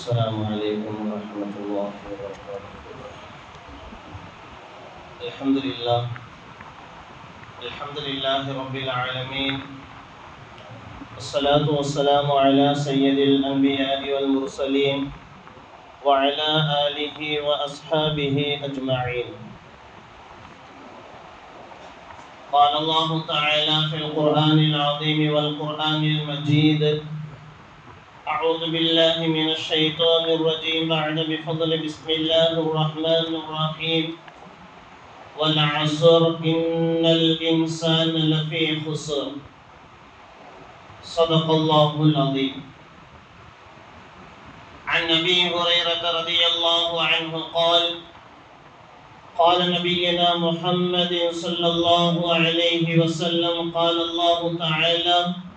السلام عليكم ورحمة الله وبركاته. الحمد لله. الحمد لله رب العالمين. والصلاة والسلام على سيد الأنبياء والمرسلين وعلى آله وأصحابه أجمعين. قال الله تعالى في القرآن العظيم والقرآن المجيد أعوذ بالله من الشيطان الرجيم. بعد بفضل بسم الله الرحمن الرحيم. والعصر إن الإنسان لفي خسر. صدق الله العظيم. عن أبي هريرة رضي الله عنه قال قال نبينا محمد صلى الله عليه وسلم قال الله تعالى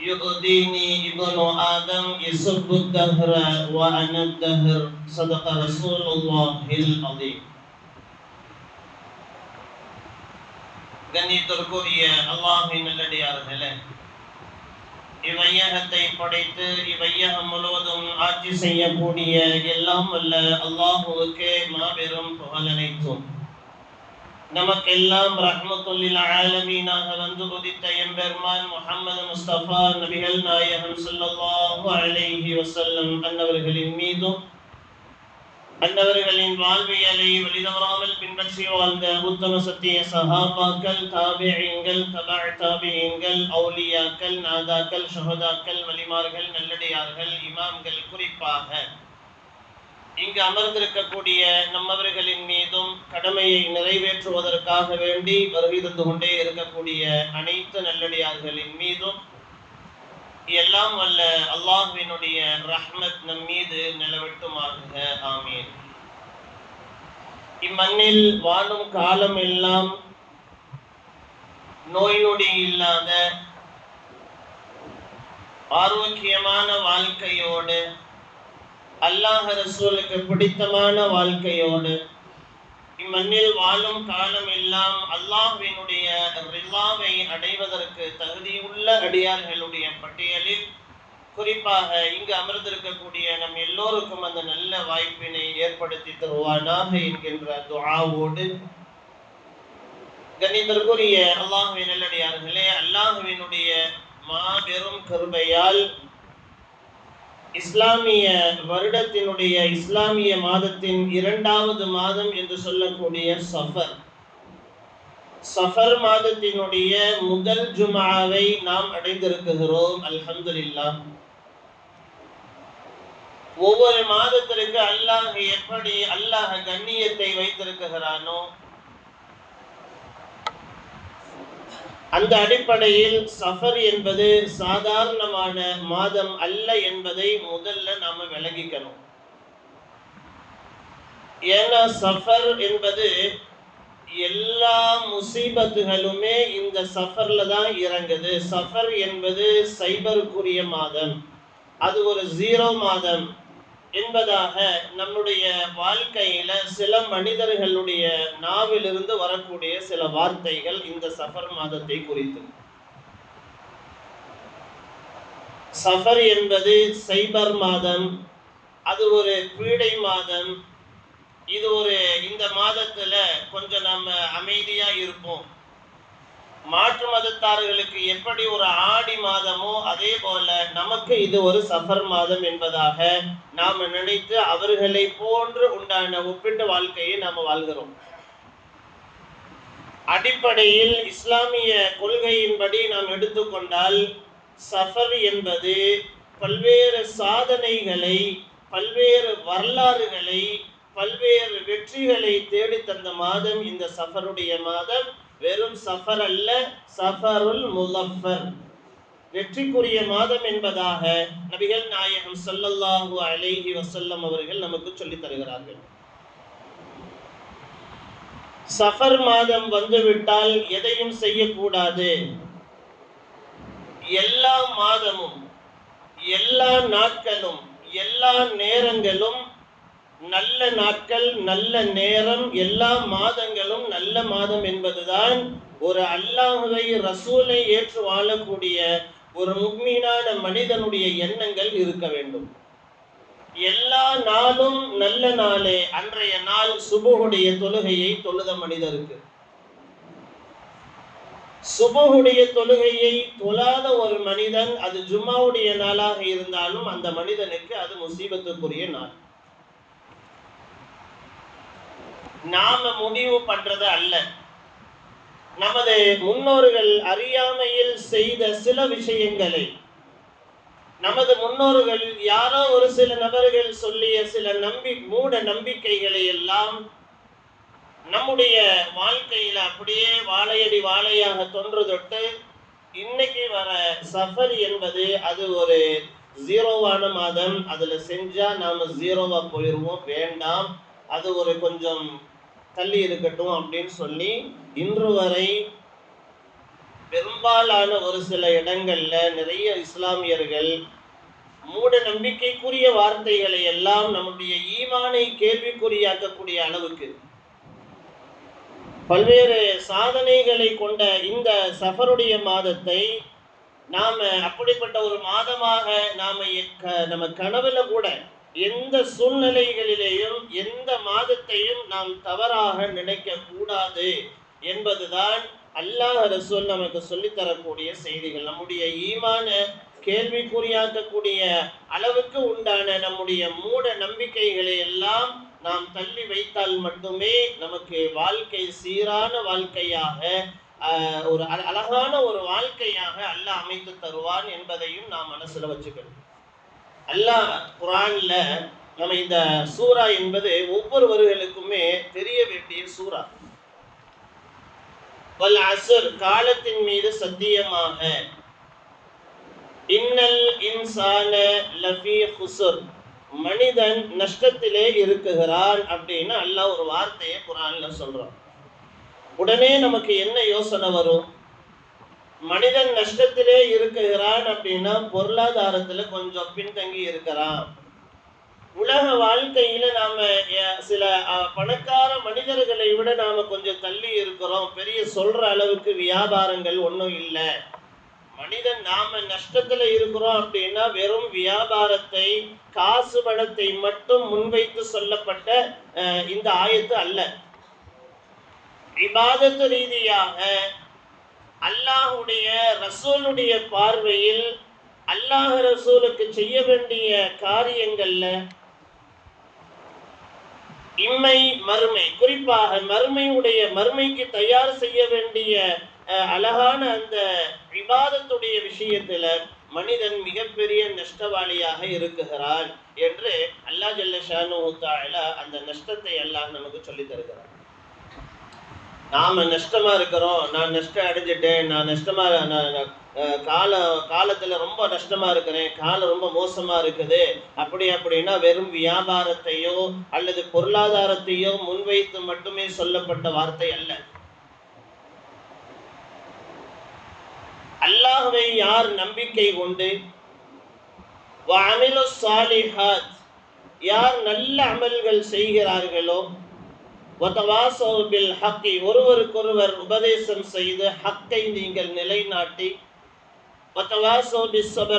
يؤذيني ابن آدم يسب الدهر وأنا الدهر صدق رسول الله العظيم கண்ணியத்திற்குரிய அல்லாஹின் நல்லடியார்களே இவ்வையகத்தை படைத்து இவ்வையகம் முழுவதும் ஆட்சி செய்யக்கூடிய எல்லாம் வல்ல அல்லாஹுவுக்கு மாபெரும் புகழனைத்தும் நமக்கெல்லாம் ரஹ்மத்துல்லில் ஆலமீனாக வந்து உதித்த எம்பெருமான் முஹம்மது முஸ்தபா நபிகள் நாயகம் ஸல்லல்லாஹு அலைஹி வஸல்லம் அன்னவர்களின் மீதும் அன்னவர்களின் வாழ்வியலை வழிதவறாமல் பின்பற்றி வாழ்ந்த உத்தம சத்திய சஹாபாக்கள் தாபியங்கள் தபா தாபியங்கள் அவுலியாக்கள் நாதாக்கள் ஷஹதாக்கள் வலிமார்கள் நல்லடியார்கள் இமாம்கள் குறிப்பாக இங்கு அமர்ந்திருக்கக்கூடிய நம்மவர்களின் மீதும் கடமையை நிறைவேற்றுவதற்காக வேண்டி வருகை தந்து கொண்டே இருக்கக்கூடிய அனைத்து நல்லடியார்களின் மீதும் எல்லாம் வல்ல அல்லாஹ்வினுடைய ரஹ்மத் நம் மீது நிலவட்டுமாக ஆமீன். இம்மண்ணில் வாழும் காலம் எல்லாம் நோய் நொடி இல்லாத ஆரோக்கியமான வாழ்க்கையோடு அல்லாஹ் ரசூலுக்கு பிடித்தமான வாழ்க்கையோடு இம்மண்ணில் வாழும் காலம் எல்லாம் அல்லாஹ்வினுடைய ரில்லாவை அடைவதற்கு தகுதியுள்ள அடியார்களுடைய பட்டியலில் குறிப்பாக இங்கு அமர்ந்திருக்கக்கூடிய நம் எல்லோருக்கும் அந்த நல்ல வாய்ப்பினை ஏற்படுத்தி தருவானாக என்கின்ற துஆவோடு கணிதற்குரிய அல்லாஹுவின் நல்லடியார்களே அல்லாஹுவினுடைய மாபெரும் கருமையால் இஸ்லாமிய வருடத்தினுடைய இஸ்லாமிய மாதத்தின் இரண்டாவது மாதம் என்று சொல்லக்கூடிய சஃபர். சஃபர் மாதத்தினுடைய முதல் ஜுமாவை நாம் அடைந்திருக்கிறோம் அல்ஹம்துலில்லாஹ் ஒவ்வொரு மாதத்திற்கு அல்லாஹ் எப்படி அல்லாஹ் கண்ணியத்தை வைத்திருக்கிறானோ அந்த அடிப்படையில் சஃபர் என்பது சாதாரணமான மாதம் அல்ல என்பதை முதல்ல நாம விளங்கிக்கணும். ஏன்னா சஃபர் என்பது எல்லா முசீபத்துகளுமே இந்த சஃபர்ல தான் இறங்குது. சஃபர் என்பது சைபருக்குரிய மாதம். அது ஒரு ஜீரோ மாதம். என்பதாக நம்முடைய வாழ்க்கையில சில மனிதர்களுடைய நாவிலிருந்து வரக்கூடிய சில வார்த்தைகள் இந்த சஃபர் மாதத்தை குறித்து. சஃபர் என்பது சைபர் மாதம் அது ஒரு பீடை மாதம் இது ஒரு இந்த மாதத்துல கொஞ்சம் நம்ம அமைதியா இருப்போம். மாற்று மதத்தார்களுக்கு எப்படி ஒரு ஆடி மாதமோ அதே போல நமக்கு இது ஒரு சஃபர் மாதம் என்பதாக நாம் நினைத்து அவர்களை போன்று உண்டான ஒப்பிட்டு வாழ்க்கையை நாம் வாழ்கிறோம். அடிப்படையில் இஸ்லாமிய கொள்கையின்படி நாம் எடுத்துக்கொண்டால் சஃபர் என்பது பல்வேறு சாதனைகளை பல்வேறு வரலாறுகளை பல்வேறு வெற்றிகளை தேடித்தந்த தந்த மாதம். இந்த சஃபருடைய மாதம் வெறும் சஃபர் அல்ல சஃபருல் முலஃபர் வெற்றிக்குரிய மாதம் என்பதாக நபிகள் நாயகம் சல்லல்லாஹு அலைஹி வசல்லம் அவர்கள் நமக்கு சொல்லித் தருகிறார்கள். சஃபர் மாதம் வந்துவிட்டால் எதையும் செய்யக்கூடாது. எல்லா மாதமும் எல்லா நாட்களும் எல்லா நேரங்களும் நல்ல நாட்கள் நல்ல நேரம் எல்லா மாதங்களும் நல்ல மாதம் என்பதுதான் ஒரு அல்லாஹுவை ரசூலை ஏற்று வாழக்கூடிய ஒரு முக்மீனான மனிதனுடைய எண்ணங்கள் இருக்க வேண்டும். எல்லா நாளும் நல்ல நாளே அன்றைய நாள் சுபுகுடைய தொழுகையை தொழுத மனிதருக்கு. சுபகுடைய தொழுகையை தொழாத ஒரு மனிதன் அது ஜும்மாவுடைய நாளாக இருந்தாலும் அந்த மனிதனுக்கு அது முசீபத்துக்குரிய நாள். நாம முடிவு பண்றது அல்ல. நமது முன்னோர்கள் அறியாமையில் செய்த சில விஷயங்களை நமது முன்னோர்கள் யாரோ ஒரு சில நபர்கள் சொல்லிய சில நம்பி மூட நம்பிக்கைகளை எல்லாம் நம்முடைய வாழ்க்கையில அப்படியே வாழையடி வாழையாக தொன்று தொட்டு இன்னைக்கு வர சஃபர் என்பது அது ஒரு ஜீரோவான மாதம். அதுல செஞ்சா நாம ஜீரோவா போயிடுவோம் வேண்டாம். அது ஒரு கொஞ்சம் தள்ளி இருக்கட்டும் அப்படின்னு சொல்லி இன்று வரை பெரும்பாலான ஒரு சில இடங்கள்ல நிறைய இஸ்லாமியர்கள் மூட நம்பிக்கைக்குரிய வார்த்தைகளை எல்லாம் நம்முடைய ஈமானை கேள்விக்குறியாக்கக்கூடிய அளவுக்கு பல்வேறு சாதனைகளை கொண்ட இந்த சஃபருடைய மாதத்தை நாம அப்படிப்பட்ட ஒரு மாதமாக நாம நம்ம கனவுல கூட எந்த சூழ்நிலைகளிலேயும் எந்த மாதத்தையும் நாம் தவறாக நினைக்க கூடாது என்பதுதான் அல்லாஹ் ரசூல் நமக்கு சொல்லித் தரக்கூடிய செய்திகள். நம்முடைய ஈமான கேள்விக்குறியாக்கக்கூடிய அளவுக்கு உண்டான நம்முடைய மூட நம்பிக்கைகளை எல்லாம் நாம் தள்ளி வைத்தால் மட்டுமே நமக்கு வாழ்க்கை சீரான வாழ்க்கையாக ஒரு அழகான ஒரு வாழ்க்கையாக அல்லாஹ் அமைத்து தருவான் என்பதையும் நாம் மனசுல வச்சுக்கணும். அல்லாஹ் குரான்ல நம்ம இந்த சூரா என்பது ஒவ்வொருவர்களுக்குமே தெரிய வேண்டிய சூரா வல் அஸ்ர் காலத்தின் மீது சத்தியமாக. இன்னல் இன்சான லஃபி ஹுசுர். மனிதன் நஷ்டத்திலே இருக்குகிறான் அப்படின்னு அல்லாஹ் ஒரு வார்த்தையை குரான்ல சொல்றான். உடனே நமக்கு என்ன யோசனை வரும்? மனிதன் நஷ்டத்திலே இருக்குகிறான் அப்படின்னா பொருளாதாரத்துல கொஞ்சம் பின்தங்கி இருக்கிறான். உலக வாழ்க்கையில நாம சில பணக்கார மனிதர்களை விட நாம கொஞ்சம் தள்ளி இருக்கிறோம். பெரிய சொல்ற அளவுக்கு வியாபாரங்கள் ஒன்றும் இல்லை. மனிதன் நாம நஷ்டத்துல இருக்கிறோம் அப்படின்னா வெறும் வியாபாரத்தை காசு பணத்தை மட்டும் முன்வைத்து சொல்லப்பட்ட இந்த ஆயத்து அல்ல. விவாதத்து ரீதியாக அல்லாஹுடைய ரசூலுடைய பார்வையில் அல்லாஹ் ரசூலுக்கு செய்ய வேண்டிய காரியங்கள்ல இம்மை மறுமை. குறிப்பாக மறுமையுடைய மறுமைக்கு தயார் செய்ய வேண்டிய அஹ், அழகான அந்த விவாதத்துடைய விஷயத்துல மனிதன் மிகப்பெரிய நஷ்டவாளியாக இருக்குகிறான் என்று அல்லாஹ் ஜல்ல ஷானு அந்த நஷ்டத்தை அல்லாஹ் நமக்கு சொல்லித் தருகிறான். நாம நஷ்டமா இருக்கிறோம் நான் நஷ்டம் அடைஞ்சிட்டேன் நான் நஷ்டமா நான் கால காலத்துல ரொம்ப நஷ்டமா இருக்கிறேன் காலம் ரொம்ப மோசமா இருக்குது அப்படி அப்படின்னா வெறும் வியாபாரத்தையோ அல்லது பொருளாதாரத்தையோ முன்வைத்து மட்டுமே சொல்லப்பட்ட வார்த்தை அல்ல. அல்லாஹுவை யார் நம்பிக்கை கொண்டு யார் நல்ல அமல்கள் செய்கிறார்களோ பில் ஹக்கி ஒருவருக்கொருவர் உபதேசம் செய்து ஹக்கை நீங்கள் நிலைநாட்டி வதவாசவ்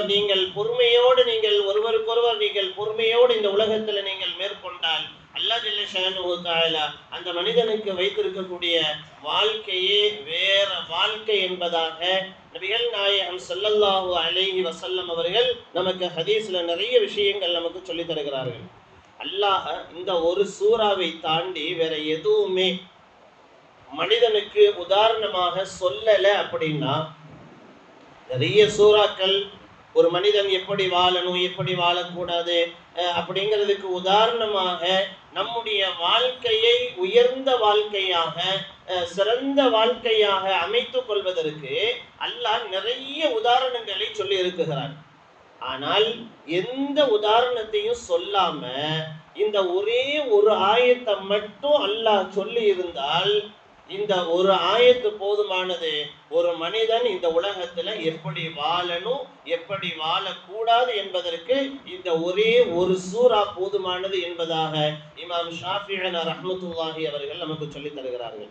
நீங்கள் பொறுமையோடு நீங்கள் ஒருவருக்கொருவர் நீங்கள் பொறுமையோடு இந்த உலகத்தில் நீங்கள் மேற்கொண்டால் அல்லாஹ் ஜல்ல அந்த மனிதனுக்கு வைத்திருக்கக்கூடிய வாழ்க்கையே வேற வாழ்க்கை என்பதாக நபிகள் நாயகம் ஸல்லல்லாஹு அலைஹி வசல்லம் அவர்கள் நமக்கு ஹதீஸ்ல நிறைய விஷயங்கள் நமக்கு சொல்லித் தருகிறார்கள். அல்லாஹ் இந்த ஒரு சூறாவை தாண்டி வேற எதுவுமே மனிதனுக்கு உதாரணமாக சொல்லல அப்படின்னா நிறைய சூறாக்கள் ஒரு மனிதன் எப்படி வாழணும் எப்படி வாழக்கூடாது அப்படிங்கிறதுக்கு உதாரணமாக நம்முடைய வாழ்க்கையை உயர்ந்த வாழ்க்கையாக சிறந்த வாழ்க்கையாக அமைத்துக் கொள்வதற்கு அல்லாஹ் நிறைய உதாரணங்களை சொல்லி இருக்குகிறான். ஆனால் எந்த உதாரணத்தையும் சொல்லாம இந்த ஒரே ஒரு ஆயத்தை மட்டும் அல்லாஹ் சொல்லி இருந்தால் இந்த ஒரு ஆயத்து போதுமானது. ஒரு மனிதன் இந்த உலகத்துல எப்படி வாழணும் எப்படி வாழக்கூடாது என்பதற்கு இந்த ஒரே ஒரு சூரா போதுமானது என்பதாக இமாம் ஷாஃபிஹன் ரஹமத்துல்லாஹி அவர்கள் நமக்கு சொல்லித் தருகிறார்கள்.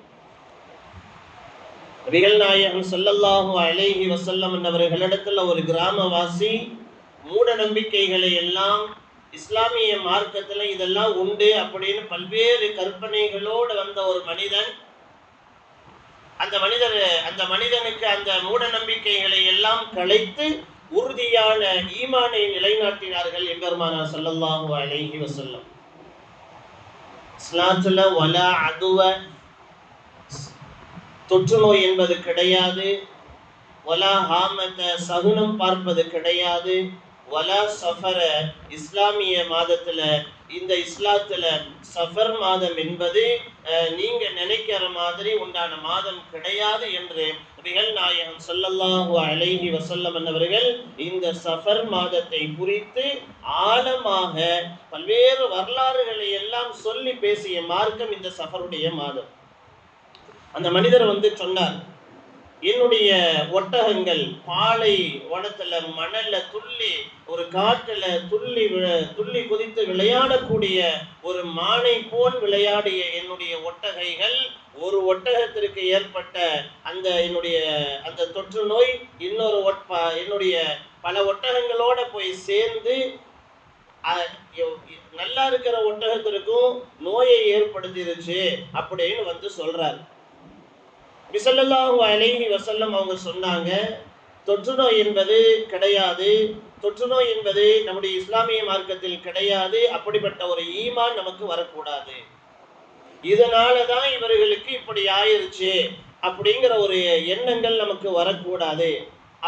நபிகள் நாயகம் ஸல்லல்லாஹு அலைஹி வஸல்லம் அவர்களிடத்துல ஒரு கிராமவாசி மூட நம்பிக்கைகளை எல்லாம் இஸ்லாமிய மார்க்கத்தில் இதெல்லாம் உண்டு அப்படின்னு பல்வேறு கற்பனைகளோடு வந்த ஒரு மனிதன். அந்த மனிதர் அந்த மனிதனுக்கு அந்த மூட நம்பிக்கைகளை எல்லாம் கலைத்து உறுதியான ஈமானை நிலைநாட்டினார்கள் எம்பெருமானார் சொல்லல்லாஹு அலைஹி வசல்லம் இஸ்லாத்துல வலா அதுவ தொற்று நோய் என்பது கிடையாது. வலா ஹாமத்தை சகுனம் பார்ப்பது கிடையாது. வலா சஃபர இஸ்லாமிய மாதத்துல இந்த இஸ்லாத்துல சஃபர் மாதம் என்பது நீங்க நினைக்கிற மாதிரி உண்டான மாதம் கிடையாது என்று நபிகள் நாயகம் சொல்லல்லாஹு அலைஹி வசல்லம் அவர்கள் இந்த சஃபர் மாதத்தை குறித்து ஆழமாக பல்வேறு வரலாறுகளை எல்லாம் சொல்லி பேசிய மார்க்கம் இந்த சஃபருடைய மாதம். அந்த மனிதர் வந்து சொன்னார் என்னுடைய ஒட்டகங்கள் பாலை வனத்துல மணல்ல துள்ளி ஒரு காட்டுல துள்ளி துள்ளி குதித்து விளையாடக்கூடிய ஒரு மானை போல் விளையாடிய என்னுடைய ஒட்டகைகள் ஒரு ஒட்டகத்திற்கு ஏற்பட்ட அந்த என்னுடைய அந்த தொற்று நோய் இன்னொரு ஒட்- ப- என்னுடைய பல ஒட்டகங்களோட போய் சேர்ந்து நல்லா இருக்கிற ஒட்டகத்திற்கும் நோயை ஏற்படுத்திருச்சு அப்படின்னு வந்து சொல்றாரு. பிசல்லாஹு அலைஹி வசல்லம் அவங்க சொன்னாங்க தொற்று நோய் என்பது கிடையாது தொற்று நோய் என்பது நம்முடைய இஸ்லாமிய மார்க்கத்தில் கிடையாது அப்படிப்பட்ட ஒரு ஈமான் நமக்கு வரக்கூடாது. இதனால தான் இவர்களுக்கு இப்படி ஆயிருச்சு அப்படிங்கிற ஒரு எண்ணங்கள் நமக்கு வரக்கூடாது.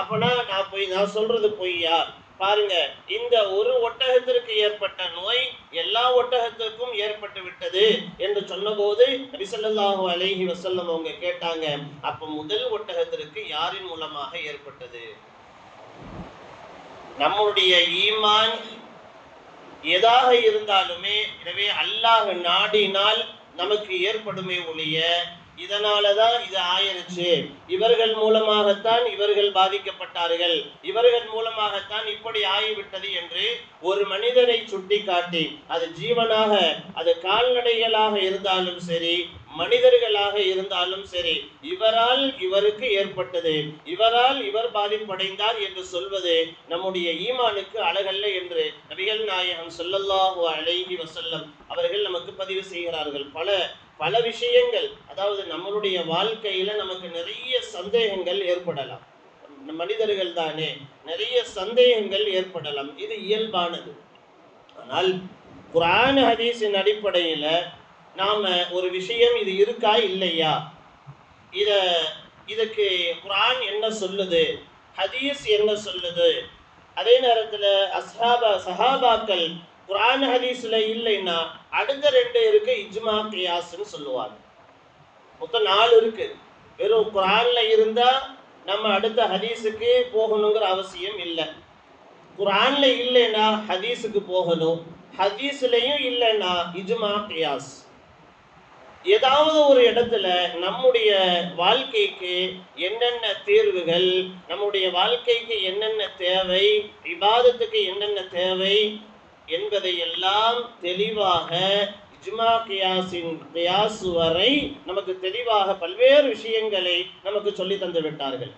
அப்பனா நான் போய் நான் சொல்றது பொய்யா? பாருங்க இந்த ஒரு ஒட்டகத்திற்கு ஏற்பட்ட நோய் எல்லா ஒட்டகத்திற்கும் ஏற்பட்டு விட்டது என்று சொன்னபோது நபிசல்லாஹு அலைஹி வசல்லம் அவங்க கேட்டாங்க. அப்ப முதல் ஒட்டகத்திற்கு யாரின் மூலமாக ஏற்பட்டது? நம்முடைய ஈமான் எதாக இருந்தாலுமே எனவே அல்லாஹ் நாடினால் நமக்கு ஏற்படுமே ஒழிய இதனால தான் இது ஆயிருச்சு. இவர்கள் மூலமாகத்தான் இவர்கள் பாதிக்கப்பட்டார்கள். இவர்கள் மூலமாகத்தான் இப்படி ஆகிவிட்டது என்று ஒரு மனிதனை சுட்டி காட்டி அது ஜீவனாக அது கால்நடைகளாக இருந்தாலும் சரி மனிதர்களாக இருந்தாலும் சரி இவரால் இவருக்கு ஏற்பட்டது. இவரால் இவர் பாதிப்படைந்தார் என்று சொல்வது நம்முடைய ஈமானுக்கு அழகல்ல என்று நபிகள் நாயகம் சொல்லல்லாஹு அழகி வசல்லம் அவர்கள் நமக்கு பதிவு செய்கிறார்கள். பல பல விஷயங்கள் அதாவது நம்மளுடைய வாழ்க்கையில நமக்கு நிறைய சந்தேகங்கள் ஏற்படலாம். மனிதர்கள் தானே நிறைய சந்தேகங்கள் ஏற்படலாம். இது இயல்பானது. ஆனால் குரான் ஹதீஸின் அடிப்படையில நாம ஒரு விஷயம் இது இருக்கா இல்லையா? இத இதுக்கு குரான் என்ன சொல்லுது? ஹதீஸ் என்ன சொல்லுது? அதே நேரத்தில் அஸ்ஹாபா சஹாபாக்கள் குரான் ஹதீஸ்ல இல்லைன்னா அடுத்த ரெண்டு இருக்கு இஜ்மா கியாஸ்ன்னு சொல்லுவாங்க. மொத்தம் நாலு இருக்கு. வெறும் குரானில் இருந்தா நம்ம அடுத்த ஹதீஸுக்கு போகணுங்கிற அவசியம் இல்லை. குரானில் இல்லைன்னா ஹதீஸுக்கு போகணும். ஹதீஸ்லையும் இல்லைன்னா இஜ்மா கியாஸ். ஏதாவது ஒரு இடத்துல நம்முடைய வாழ்க்கைக்கு என்னென்ன தீர்வுகள் நம்முடைய வாழ்க்கைக்கு என்னென்ன தேவை விவாதத்துக்கு என்னென்ன தேவை என்பதை எல்லாம் தெளிவாக இஜ்மா கியாஸின் கியாஸ் வரை நமக்கு தெளிவாக பல்வேறு விஷயங்களை நமக்கு சொல்லி தந்து விட்டார்கள்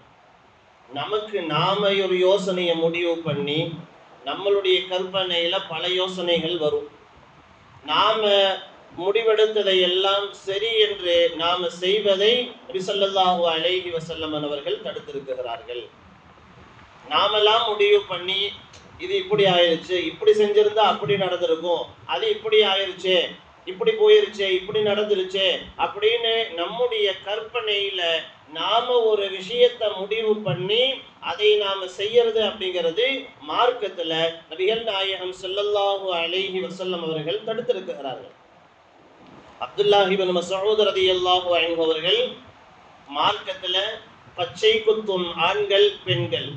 நமக்கு நாம ஒரு யோசனையை முடிவு பண்ணி நம்மளுடைய கற்பனையில பல யோசனைகள் வரும். நாம முடிவெடுத்ததை எல்லாம் சரி என்று நாம செய்வதை ரிசல்லல்லாஹு அலைஹி வஸல்லம் அவர்கள் தடுத்திருக்கிறார்கள். நாமெல்லாம் முடிவு பண்ணி இது இப்படி ஆயிருச்சு இப்படி செஞ்சிருந்தா அப்படி நடந்திருக்கும் அது இப்படி ஆயிருச்சு இப்படி போயிருச்சு இப்படி நடந்துருச்சு அப்படின்னு நம்முடைய கற்பனையில நாம ஒரு விஷயத்தை முடிவு பண்ணி அதை நாம செய்யறது அப்படிங்கிறது மார்க்கத்துல நபிகள் நாயகம் செல்லல்லாஹு அலைஹி வசல்லம் அவர்கள் தடுத்திருக்கிறார்கள். அப்துல்லாஹிபன் இப்னு மஸ்ஊத் ரலியல்லாஹு அவர்கள் மார்க்கத்துல பச்சை குத்தும் ஆண்கள் பெண்கள்.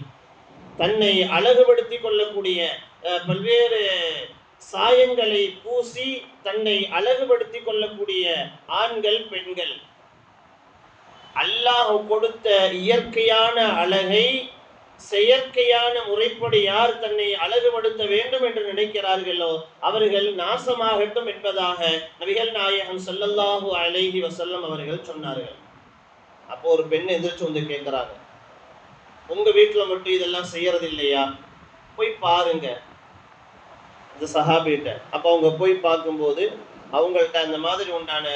தன்னை அழகுபடுத்திக் கொள்ளக்கூடிய அஹ், பல்வேறு சாயங்களை பூசி தன்னை அழகுபடுத்திக் கொள்ளக்கூடிய ஆண்கள் பெண்கள். அல்லாஹ் கொடுத்த இயற்கையான அழகை செயற்கையான முறைப்படி யார் தன்னை அழகுபடுத்த வேண்டும் என்று நினைக்கிறார்களோ அவர்கள் நாசமாகட்டும் என்பதாக நபிகள் நாயகம் ஸல்லல்லாஹு அலைஹி வசல்லம் அவர்கள் சொன்னார்கள். அப்போ ஒரு பெண் எதிர்த்து வந்து கேட்குறாங்க உங்க வீட்டுல மட்டும் இதெல்லாம் செய்யறது இல்லையா? போய் பாருங்க. இந்த சஹாபிகிட்ட. அப்போ அவங்க போய் பார்க்கும்போது அவங்கள்ட்ட அந்த மாதிரி உண்டான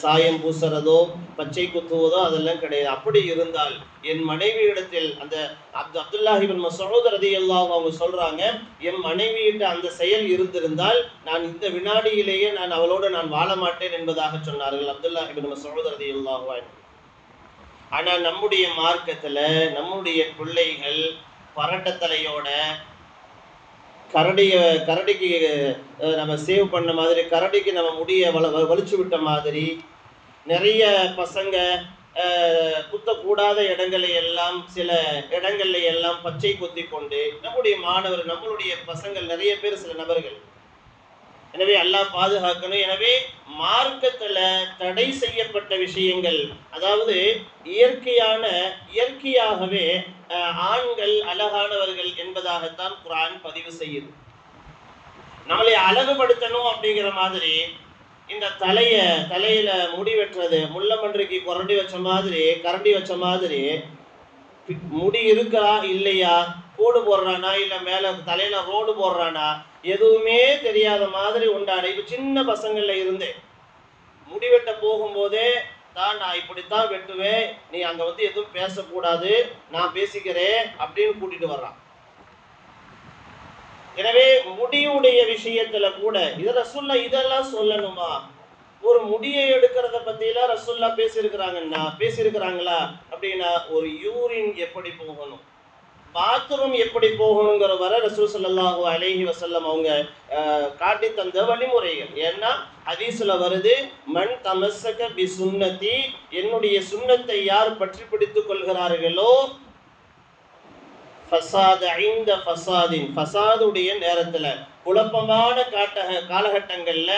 சாயம் பூசுறதோ பச்சை குத்துவதோ அதெல்லாம் கிடையாது. அப்படி இருந்தால் என் மனைவி இடத்தில் அந்த அப்து அப்துல்லாஹிபின் மசூத் எல்லாம் அவங்க சொல்றாங்க என் மனைவியிட்ட அந்த செயல் இருந்திருந்தால் நான் இந்த வினாடியிலேயே நான் அவளோடு நான் வாழ மாட்டேன் என்பதாக சொன்னார்கள் அப்துல்லாஹிபின் மசூத் ரதியல்லாஹு அன்ஹு. ஆனா நம்முடைய மார்க்கத்துல நம்முடைய பிள்ளைகள் பரட்டத்தலையோட கரடிய கரடிக்கு நம்ம சேவ் பண்ண மாதிரி கரடிக்கு நம்ம முடிய வள வலிச்சு விட்ட மாதிரி நிறைய பசங்க குத்தக்கூடாத இடங்களை எல்லாம் சில இடங்கள்ல எல்லாம் பச்சை குத்தி கொண்டு நம்முடைய மாணவர் நம்மளுடைய பசங்கள் நிறைய பேர் சில நபர்கள் எனவே அல்லாஹ் பாதுகாக்கணும். எனவே மார்க்கத்துல தடை செய்யப்பட்ட விஷயங்கள் அதாவது இயற்கையான இயற்கையாகவே ஆண்கள் அழகானவர்கள் என்பதாகத்தான் குரான் பதிவு செய்யுது. நம்மளை அழகுபடுத்தணும் அப்படிங்கிற மாதிரி இந்த தலைய தலையில முடி வெட்டுறது முள்ளமன்றைக்கு குரண்டி வச்ச மாதிரி கரண்டி வச்ச மாதிரி முடி இருக்கா இல்லையா? கூடு போடுறானா இல்ல மேல தலையில ரோடு போடுறானா எதுவுமே தெரியாத மாதிரி உண்டான. இப்ப சின்ன பசங்கள்ல இருந்து முடி வெட்ட போகும்போதே தான் நான் இப்படித்தான் வெட்டுவேன் நீ அங்க வந்து எதுவும் பேசக்கூடாது நான் பேசிக்கிறேன் அப்படின்னு கூட்டிட்டு வர்றான். எனவே முடியுடைய விஷயத்துல கூட இத ரசுல்லா இதெல்லாம் சொல்லணுமா? ஒரு முடியை எடுக்கிறத பத்திலாம் ரசுல்லா பேசியிருக்கிறாங்கன்னா பேசியிருக்கிறாங்களா? அப்படின்னா ஒரு யூரின் எப்படி போகணும்? பாத்ரூம் எப்படி போகணுங்கிற வர ரசூ சல்லாஹூ அலேஹி வசல்லம் அவங்க காட்டி தந்த வழிமுறைகள். ஏன்னா ஹதீஸ்ல வருது மண் தமசக பி சுண்ணத்தி என்னுடைய சுண்ணத்தை யார் பற்றி பிடித்துக் கொள்கிறார்களோ ஃபசாத் ஐந்த ஃபசாதின் ஃபசாதுடைய நேரத்துல குழப்பமான காட்ட காலகட்டங்கள்ல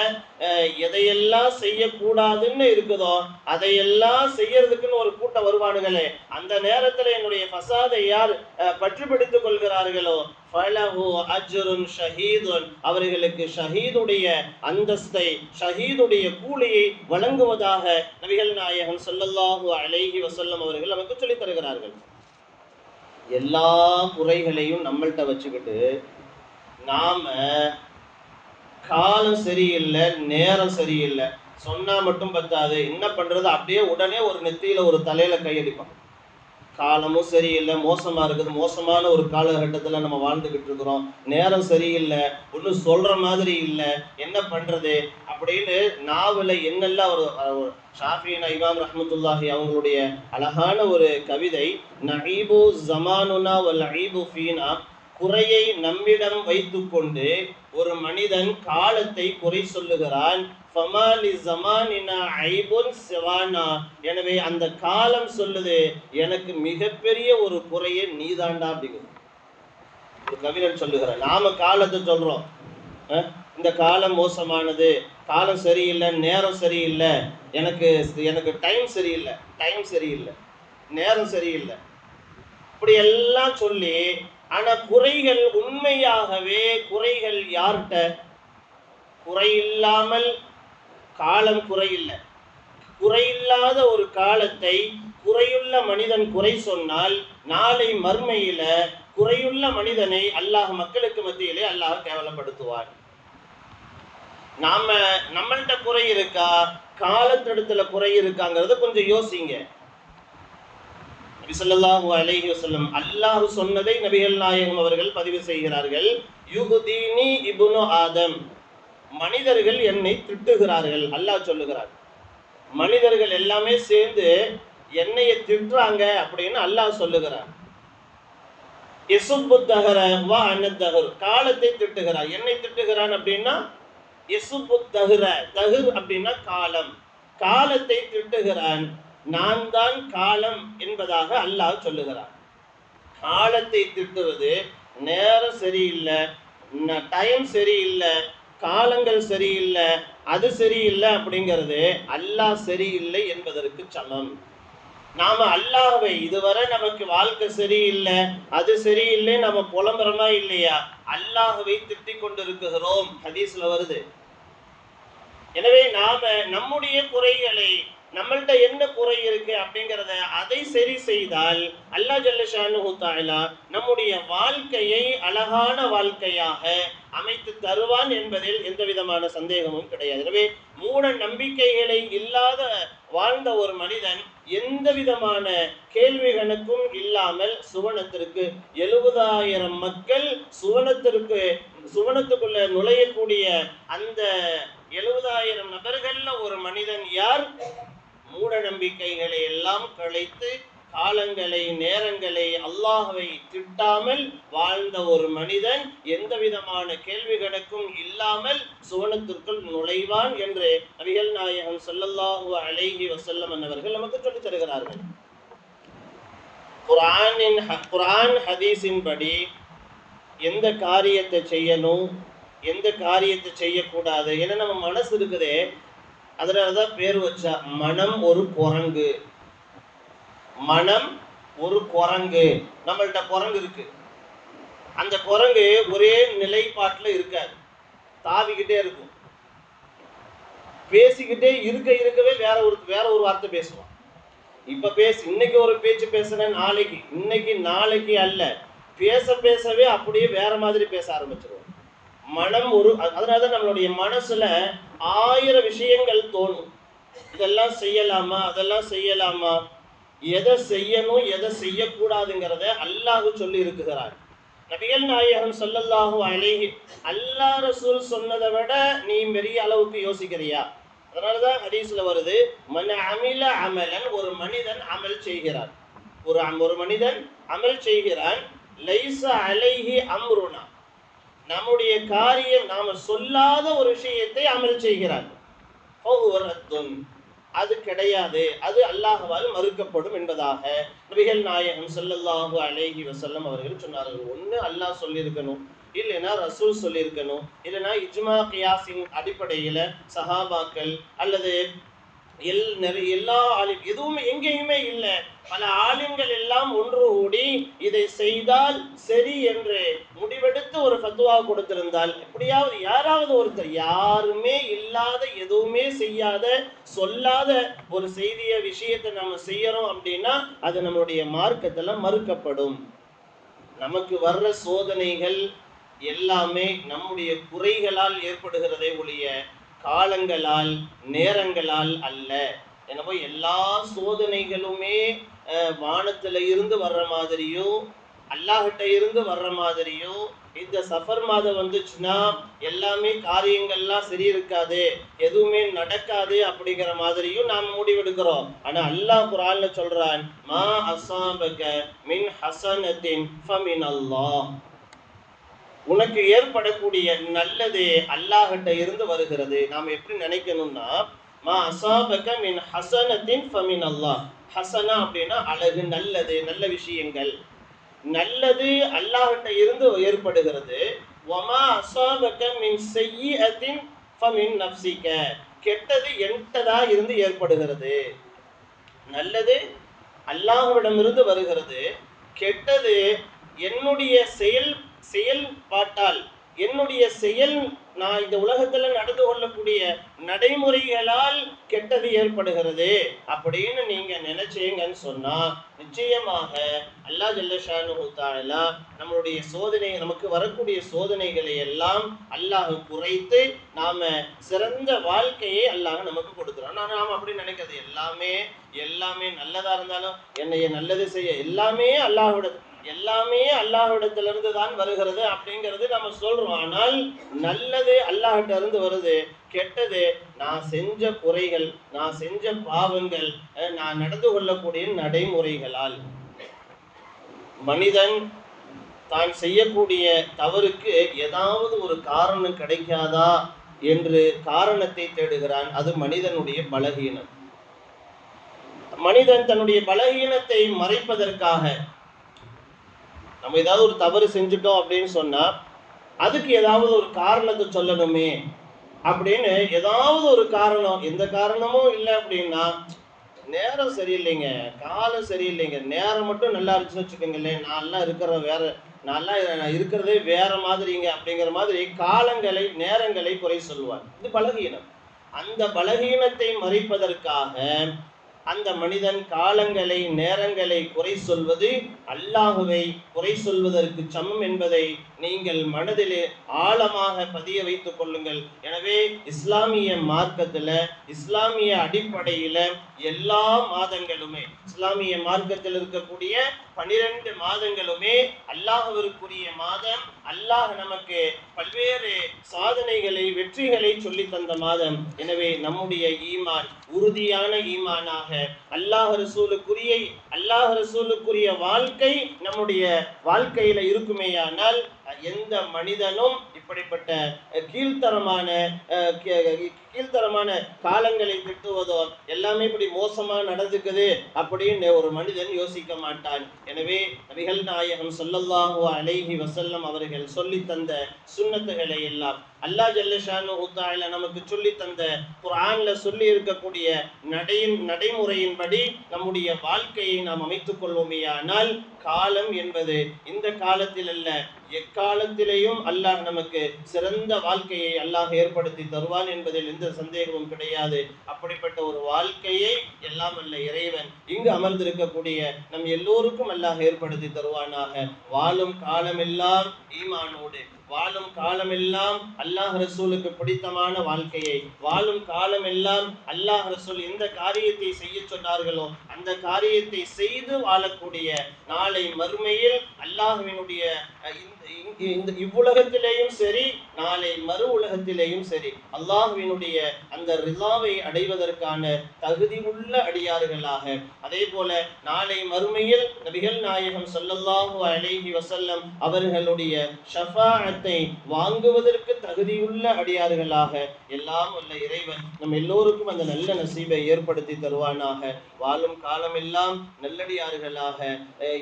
எதையெல்லாம் செய்யக்கூடாதுன்னு இருக்குதோ அதையெல்லாம் செய்யறதுக்குன்னு ஒரு கூட்டம் வருவானுங்களே அந்த நேரத்துல என்னுடைய ஃபசாதை யார் அஹ், பற்றி பிடித்துக் கொள்கிறார்களோ ஃபலஹு அஜ்ருன் ஷஹீதுன் அவர்களுக்கு ஷஹீதுடைய அந்தஸ்தை ஷஹீதுடைய கூலியை வழங்குவதாக நபிகள் நாயகம் சொல்லல்லாஹு அலைஹி வசல்லம் அவர்கள் நமக்கு சொல்லித் தருகிறார்கள். எல்லா குறைகளையும் நம்மள்கிட்ட வச்சுக்கிட்டு நாம காலம் சரியில்லை நேரம் சரியில்லை சொன்னா மட்டும் பத்தாது என்ன பண்றது? அப்படியே உடனே ஒரு நெத்தியில ஒரு தலையில கையடிப்போம் காலமும் சரியில்லை மோசமாக இருக்குது. மோசமான ஒரு காலகட்டத்தில் நம்ம வாழ்ந்துக்கிட்டு இருக்கிறோம். நேரம் சரியில்லை ஒன்றும் சொல்கிற மாதிரி இல்லை என்ன பண்ணுறது அப்படின்னு நாவல என்னெல்லாம் ஒரு ஒரு ஷாஃபினா இமாம் ரஹமத்துல்லாஹி அவங்களுடைய அழகான ஒரு கவிதை நஹீபு ஜமானுனா வல் ஐபு ஃபீனா குறையை நம்மிடம் வைத்துக்கொண்டு ஒரு மனிதன் காலத்தை குறை சொல்லுகிறான் ஃபமாலி எனவே அந்த காலம் சொல்லுது எனக்கு மிகப்பெரிய ஒரு குறையை நீதாண்டா அப்படிங்குது. ஒரு கவிஞன் சொல்லுகிறான் நாம காலத்தை சொல்றோம். இந்த காலம் மோசமானது காலம் சரியில்லை நேரம் சரியில்லை. எனக்கு எனக்கு டைம் சரியில்லை டைம் சரியில்லை நேரம் சரியில்லை. இப்படி எல்லாம் சொல்லி ஆனா குறைகள் உண்மையாகவே குறைகள் யார்கிட்ட? குறையில்லாமல் காலம் குறையில்லை. குறையில்லாத ஒரு காலத்தை குறையுள்ள மனிதன் குறை சொன்னால் நாளை மர்மையில குறையுள்ள மனிதனை அல்லாஹ் மக்களுக்கு மத்தியிலே அல்லாஹ் கேவலப்படுத்துவார் நாம நம்மள்ட்ட குறை இருக்கா? காலத்திடத்துல குறை இருக்காங்கிறத கொஞ்சம் யோசிங்க. நபி ஸல்லல்லாஹு சொன்னதை நபிகள் நாயகம் அவர்கள் பதிவு செய்கிறார்கள். யுகுதீனி இபுனு ஆதம். மனிதர்கள் என்னை திட்டுகிறார்கள் அல்லாஹ் சொல்லுகிறார் மனிதர்கள் எல்லாமே சேர்ந்து என்னைய திட்டுறாங்க அப்படின்னு அல்லாஹ் சொல்லுகிறார் எசுப்பு தகர வா அன்னத்தகர் காலத்தை திட்டுகிறார் என்னை திட்டுகிறான் அப்படின்னா எசுப்பு தகுர தகுர் அப்படின்னா காலம். காலத்தை திட்டுகிறான் நான் தான் காலம் என்பதாக அல்லாஹ் சொல்லுகிறான். காலத்தை திட்டுவது நேரம் சரியில்லை டைம் சரியில்லை காலங்கள் சரியில்லை அது சரியில்லை அப்படிங்கிறது அல்லாஹ் சரியில்லை என்பதற்கு சமம். நாம அல்லாஹவை இதுவரை நமக்கு வாழ்க்கை சரியில்லை அது சரியில்லை நம்ம புலம்புறமா இல்லையா? அல்லாஹவை திட்டிக் கொண்டிருக்கிறோம். ஹதீஸ்ல வருது. எனவே நாம நம்முடைய குறைகளை நம்மள்கிட்ட என்ன குறை இருக்கு அப்படிங்கிறத அதை சரி செய்தால் அல்லா ஜல்லஷானு தாயிலா நம்முடைய வாழ்க்கையை அழகான வாழ்க்கையாக அமைத்து தருவான் என்பதில் எந்த விதமான சந்தேகமும் கிடையாது. எனவே மூட நம்பிக்கைகளை இல்லாத வாழ்ந்த ஒரு மனிதன் எந்த விதமான கேள்விகளுக்கும் இல்லாமல் சுவனத்திற்கு எழுபதாயிரம் மக்கள் சுவனத்திற்கு சுவனத்துக்குள்ள நுழையக்கூடிய அந்த எழுபதாயிரம் நபர்கள்ல ஒரு மனிதன் யார்? மூட நம்பிக்கைகளை எல்லாம் களைத்து காலங்களை நேரங்களை அல்லாஹவை திட்டாமல் வாழ்ந்த ஒரு மனிதன் எந்த விதமான கேள்வி கணக்கும் இல்லாமல் சுவனத்திற்குள் நுழைவான் என்று நபிகள் நாயகம் சொல்லல்லாஹு அலைஹி வசல்லம் அவர்கள் நமக்கு சொல்லித் தருகிறார்கள். குரானின் குரான் ஹதீஸின் படி எந்த காரியத்தை செய்யணும் எந்த காரியத்தை செய்யக்கூடாது ஏன்னா நம்ம மனசு இருக்குதே அதனால தான் பேர் வச்சா மனம் ஒரு குரங்கு. மனம் ஒரு குரங்கு. நம்மள்ட்ட குரங்கு இருக்கு. அந்த குரங்கு ஒரே நிலைப்பாட்டில் இருக்காது. தாவிக்கிட்டே இருக்கும். பேசிக்கிட்டே இருக்க இருக்கவே வேற ஒரு வேற ஒரு வார்த்தை பேசுவான். இப்ப பேசு இன்னைக்கு ஒரு பேச்சு பேசுறேன் நாளைக்கு. இன்னைக்கு நாளைக்கு அல்ல. பேச பேசவே அப்படியே வேற மாதிரி பேச ஆரம்பிச்சிருவோம். மனம் ஒரு அதனால தான் நம்மளுடைய மனசுல ஆயிரம் விஷயங்கள் தோணும். இதெல்லாம் செய்யலாமா? அதெல்லாம் செய்யலாமா? எதை செய்யணும் எதை செய்யக்கூடாதுங்கிறத அல்லாஹு சொல்லி இருக்குகிறார் நபிகள் நாயகம் ஸல்லல்லாஹு அழகி அல்லா ரசூல் சொன்னதை விட நீ பெரிய அளவுக்கு யோசிக்கிறியா? அதனாலதான் ஹதீஸ்ல வருது மன அமில அமலன் ஒரு மனிதன் அமல் செய்கிறான். ஒரு ஒரு மனிதன் அமல் செய்கிறான். லைச அலைஹி அம்ருனா. நம்முடைய காரியம் நாம சொல்லாத ஒரு விஷயத்தை அமல் செய்கிறார். அது கிடையாது. அது அல்லாஹவால் மறுக்கப்படும் என்பதாக நபிகள் நாயகம் சொல்லல்லாஹு அலைஹி வசல்லம் அவர்கள் சொன்னார்கள். ஒன்று அல்லாஹ் சொல்லியிருக்கணும். இல்லைன்னா ரசூல் சொல்லியிருக்கணும். இல்லைன்னா இஜ்மா கியாசின் அடிப்படையில் சஹாபாக்கள் அல்லது எல் நிறைய எல்லா ஆலிம் எதுவுமே எங்கேயுமே இல்லை. பல ஆலிம்கள் எல்லாம் ஒன்று கூடி இதை செய்தால் சரி என்று முடிவெடுத்து ஒரு ஃபத்வா கொடுத்திருந்தால் எப்படியாவது யாராவது ஒருத்தர் யாருமே இல்லாத எதுவுமே செய்யாத சொல்லாத ஒரு செய்திய விஷயத்தை நம்ம செய்யறோம் அப்படின்னா அது நம்மளுடைய மார்க்கத்துல மறுக்கப்படும். நமக்கு வர்ற சோதனைகள் எல்லாமே நம்முடைய குறைகளால் ஏற்படுகிறதே ஒழிய காலங்களால் நேரங்களால் அல்ல. எனவே எல்லா சோதனைகளுமே வானத்துல இருந்து வர்ற மாதிரியும் அல்லாஹிட்ட இருந்து வர்ற மாதிரியும் இந்த சஃபர் மாதம் வந்துச்சுன்னா எல்லாமே காரியங்கள்லாம் சரி இருக்காது எதுவுமே நடக்காது அப்படிங்கிற மாதிரியும் நாம் முடிவெடுக்கிறோம். ஆனா அல்லாஹ் குரான்ல சொல்றான் மா அசாபக மின் ஹசனத்தின் ஃபமின் அல்லாஹ் உனக்கு ஏற்படக்கூடிய நல்லது அல்லாஹிட்ட இருந்து வருகிறது. நாம் எப்படி நினைக்கணும்னா மா அசாபக மின் ஹசனத்தின் ஃபமின் அல்லாஹ். ஹசனா அப்படின்னா அழகு நல்லது நல்ல விஷயங்கள். நல்லது அல்லாஹிட்ட இருந்து ஏற்படுகிறது. வமா அசாபக மின் செய்யத்தின் ஃபமின் நப்சிக்க கெட்டது என்கிட்டதா இருந்து ஏற்படுகிறது. நல்லது அல்லாஹுவிடமிருந்து வருகிறது. கெட்டது என்னுடைய செயல் செயல்பாட்டால் என்னுடைய செயல் நான் இந்த உலகத்துல நடந்து கொள்ளக்கூடிய நடைமுறைகளால் கெட்டது ஏற்படுகிறது அப்படின்னு நீங்க நினைச்சீங்கன்னு சொன்னா நிச்சயமாக அல்லாஹ் ஜல்லஷானு நம்மளுடைய சோதனை நமக்கு வரக்கூடிய சோதனைகளை எல்லாம் அல்லாஹ் குறைத்து நாம சிறந்த வாழ்க்கையை அல்லாஹ் நமக்கு கொடுக்குறோம் நான் நாம் அப்படி நினைக்கிறது எல்லாமே எல்லாமே நல்லதா இருந்தாலும் என்னைய நல்லது செய்ய எல்லாமே அல்லாஹோட எல்லாமே அல்லாஹ்விடத்திலிருந்து தான் வருகிறது அப்படிங்கிறது நம்ம சொல்றோம். ஆனால் நல்லது அல்லாஹிட்ட இருந்து வருது கெட்டது நான் செஞ்ச குறைகள் நான் செஞ்ச பாவங்கள் நான் நடந்து கொள்ளக்கூடிய நடைமுறைகளால். மனிதன் தான் செய்யக்கூடிய தவறுக்கு ஏதாவது ஒரு காரணம் கிடைக்காதா என்று காரணத்தை தேடுகிறான். அது மனிதனுடைய பலகீனம். மனிதன் தன்னுடைய பலகீனத்தை மறைப்பதற்காக நம்ம ஏதாவது ஒரு தவறு செஞ்சுட்டோம் அப்படின்னு சொன்னா அதுக்கு ஏதாவது ஒரு காரணத்தை சொல்லணுமே அப்படின்னு ஏதாவது ஒரு காரணம். எந்த காரணமும் இல்லை அப்படின்னா நேரம் சரியில்லைங்க காலம் சரியில்லைங்க. நேரம் மட்டும் நல்லா இருந்துச்சுன்னு வச்சுக்கோங்களேன் நான்லாம் இருக்கிற வேற நான்லாம் இருக்கிறதே வேற மாதிரிங்க அப்படிங்கிற மாதிரி காலங்களை நேரங்களை குறை சொல்லுவார் இது பலகீனம். அந்த பலகீனத்தை மறைப்பதற்காக அந்த மனிதன் காலங்களை நேரங்களை குறை சொல்வது அல்லாஹுவை குறை சொல்வதற்கு சமம் என்பதை நீங்கள் மனதிலே ஆழமாக பதிய வைத்துக் கொள்ளுங்கள். எனவே இஸ்லாமிய மார்க்கத்துல இஸ்லாமிய அடிப்படையில எல்லா மாதங்களுமே இஸ்லாமிய மார்க்கத்தில் இருக்கக்கூடிய பனிரெண்டு மாதங்களுமே அல்லாஹருக்குரிய மாதம் அல்லாஹ் நமக்கு பல்வேறு சாதனைகளை வெற்றிகளை சொல்லி தந்த மாதம். எனவே நம்முடைய ஈமான் உறுதியான ஈமானாக அல்லாஹ் ரசூலுக்குரிய அல்லாஹ் ரசூலுக்குரிய வாழ்க்கை நம்முடைய வாழ்க்கையில இருக்குமேயானால் எந்த மனிதனும் இப்படிப்பட்ட கீழ்த்தரமான கீ- கீழ்த்தரமான காலங்களை திட்டுவதோ எல்லாமே இப்படி மோசமா நடந்துக்குது அப்படின்னு ஒரு மனிதன் யோசிக்க மாட்டான். எனவே நபிகள் நாயகம் சொல்லல்லாஹு அலைஹி வசல்லம் அவர்கள் சொல்லி தந்த சுண்ணத்துகளை எல்லாம் அல்லாஹ் ஜல்லஷானு உத்தாயில நமக்கு சொல்லி தந்த குரான்ல சொல்லி இருக்கக்கூடிய நடையின் நடைமுறையின்படி நம்முடைய வாழ்க்கையை நாம் அமைத்துக் கொள்வோமேயானால் காலம் என்பது இந்த காலத்தில் அல்ல எக்காலத்திலேயும் அல்லாஹ் நமக்கு சிறந்த வாழ்க்கையை அல்லாஹ் ஏற்படுத்தி தருவான் என்பதில் எந்த சந்தேகமும் கிடையாது. அப்படிப்பட்ட ஒரு வாழ்க்கையை எல்லாம் அல்ல இறைவன் இங்கு அமர்ந்திருக்கக்கூடிய நம் எல்லோருக்கும் அல்லாஹ் ஏற்படுத்தி தருவானாக. வாழும் காலமெல்லாம் ஈமானோடு வாழும் காலமெல்லாம் அல்லாஹ் ரசூலுக்கு பிடித்தமான வாழ்க்கையை. வாழும் காலமெல்லாம் அல்லாஹ் ரசூல் எந்த காரியத்தை செய்ய சொன்னார்களோ அந்த காரியத்தை செய்து வாழக்கூடிய நாளை மறுமையில் அல்லாஹுவினுடைய இந்த- இந்த இவ்வுலகத்திலேயும் சரி நாளை மறு உலகத்திலேயும் சரி அல்லாஹுவினுடைய அந்த ரிலாவை அடைவதற்கான தகுதி உள்ள அடியாறுகளாக அதே போல நாளை மறுமையில் நபிகள் நாயகம் சொல்லல்லாஹு அலைஹி வசல்லம் அவர்களுடைய ஷஃபாத்தை வாங்குவதற்கு தகுதியுள்ள அடியாறுகளாக எல்லாம் உள்ள இறைவன் நம் எல்லோருக்கும் அந்த நல்ல நசீபை ஏற்படுத்தி தருவானாக. வாழும் காலமெல்லாம் நல்லடியார்களாக.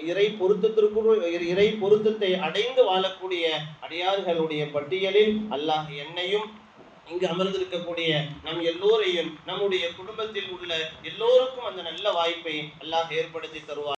இறை பொருத்தத்திற்கு இறை பொருத்தத்தை அடைந்து வாழக்கூடிய அடியார்களுடைய பட்டியலில் அல்லாஹ் என்னையும் இங்கு அமர்ந்திருக்கக்கூடிய நம் எல்லோரையும் நம்முடைய குடும்பத்தில் உள்ள எல்லோருக்கும் அந்த நல்ல வாய்ப்பை அல்லாஹ் ஏற்படுத்தி தருவார்